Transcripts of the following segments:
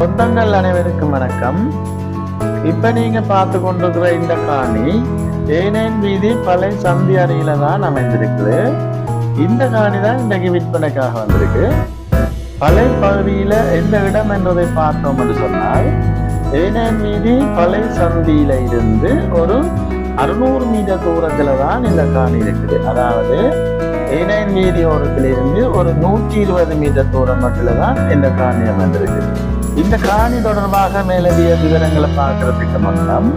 சொந்தங்கள் அனைவருக்கும் வணக்கம். இப்ப நீங்க பார்த்து கொண்டிருக்கிற இந்த காணி ஏனேன் வீதி பழைய சந்தி அருகில தான் அமைந்திருக்குது. இந்த காணி தான் இன்றைக்கு விற்பனைக்காக வந்திருக்கு. பழைய பகுதியில எந்த இடம் என்பதை பார்த்தோம் என்று சொன்னால் ஏனேன் வீதி பழைய சந்தியில இருந்து ஒரு அறுநூறு மீட்டர் தூரத்துல தான் இந்த காணி இருக்குது. அதாவது ஏனைன் வீதி ஓரத்திலிருந்து ஒரு நூற்றி இருபது மீட்டர் தூரம் மட்டும் தான் இந்த காணி அமைந்திருக்குது. இந்த காணி தொடர்பாக மேலதிக விவரங்களை பார்க்கறதுக்கு முன்னம்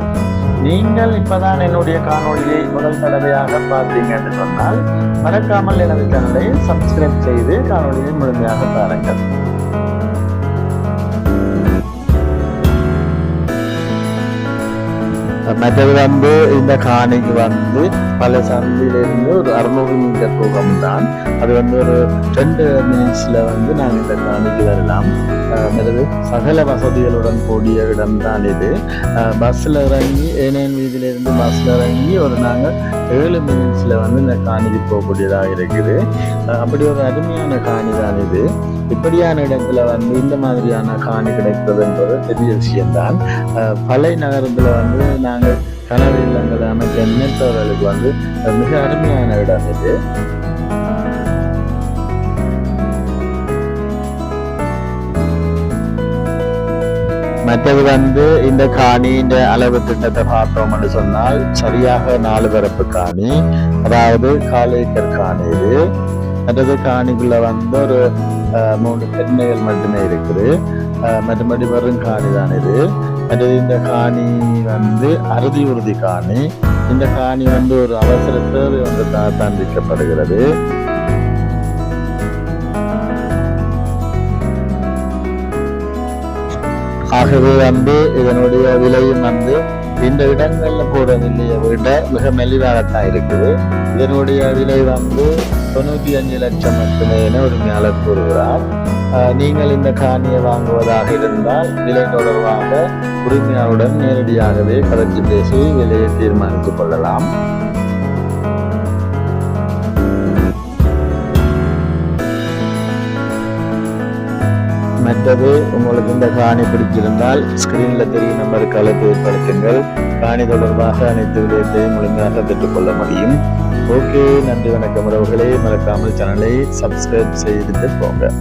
நீங்கள் இப்பதான் என்னுடைய காணொலியை முதல் தடவையாக பார்த்தீங்கன்னு சொன்னால் மறக்காமல் எனது சேனலை சப்ஸ்கிரைப் செய்து காணொலியை முழுமையாக பாருங்கள். மற்றது வந்து இந்த காணிக்கு வந்து பல சந்திலிருந்து ஒரு அறுநூறு மீட்டர் தூரம் தான் அது வந்து ஒரு ரெண்டு மினிட்ஸ்ல வந்து நாங்கள் இந்த காணிக்கு வரலாம். மற்றது சகல வசதிகளுடன் கூடிய இடம் தான் இது பஸ்ஸில் இறங்கி ஏனேன் வீதியிலிருந்து பஸ்ஸில் இறங்கி ஒரு நாங்கள் ஏழு மினிட்ஸில் வந்து இந்த காணிக்கு போகக்கூடியதாக இருக்குது. அப்படி ஒரு அருமையான காணி தான் இது. இப்படியான இடத்துல வந்து இந்த மாதிரியான காணி கிடைப்பதுன்றது பெரிய விஷயம்தான். பழைய நகரத்தில் வந்து நாங்கள் கனவு இல்லங்கள் அமைக்க நினைத்தவர்களுக்கு வந்து மிக அருமையான இடம் இது. மற்றது வந்து இந்த காணியின் அளவு திட்டத்தை பார்த்தோம்னு சொன்னால் சரியாக நாலு பரப்பு காணி அதாவது கால் ஏக்கர் காணி இது. மற்றது காணிக்குள்ள வந்து ஒரு மூணு தென்னைகள் மட்டுமே இருக்குது. மற்றபடி வெறும் காணி தான் இது. மற்றது இந்த காணி வந்து அறுதி உறுதி காணி. இந்த காணி வந்து ஒரு அவசர தேவை வந்து தான் தான் விற்கப்படுகிறது ஆகவே வந்து இதனுடைய விலையும் வந்து இந்த இடங்கள்ல போற விலையை விட மிக மெலிவாகத்தான் இருக்குது. இதனுடைய விலை வந்து தொண்ணூற்றி அஞ்சு லட்சம் மட்டுமே என உரிமையாளர் கூறுகிறார். நீங்கள் இந்த காணியை வாங்குவதாக இருந்தால் விலை தொடர்பாக உரிமையாளருடன் நேரடியாகவே கலந்து பேசி விலையை தீர்மானித்துக் கொள்ளலாம். மற்றது உங்களுக்கு இந்த காணி பிடிச்சிருந்தால் ஸ்கிரீன்ல தெரியும் நம்பருக்கு அழைப்பு ஏற்படுத்துங்கள். காணி தொடர்பாக அனைத்து விடயத்தையும் முழுமையாக பெற்றுக்கொள்ள முடியும். ஓகே நன்றி வணக்கம் உறவுகளே. மறக்காமல் சேனலை சப்ஸ்கிரைப் செய்துட்டு போங்க.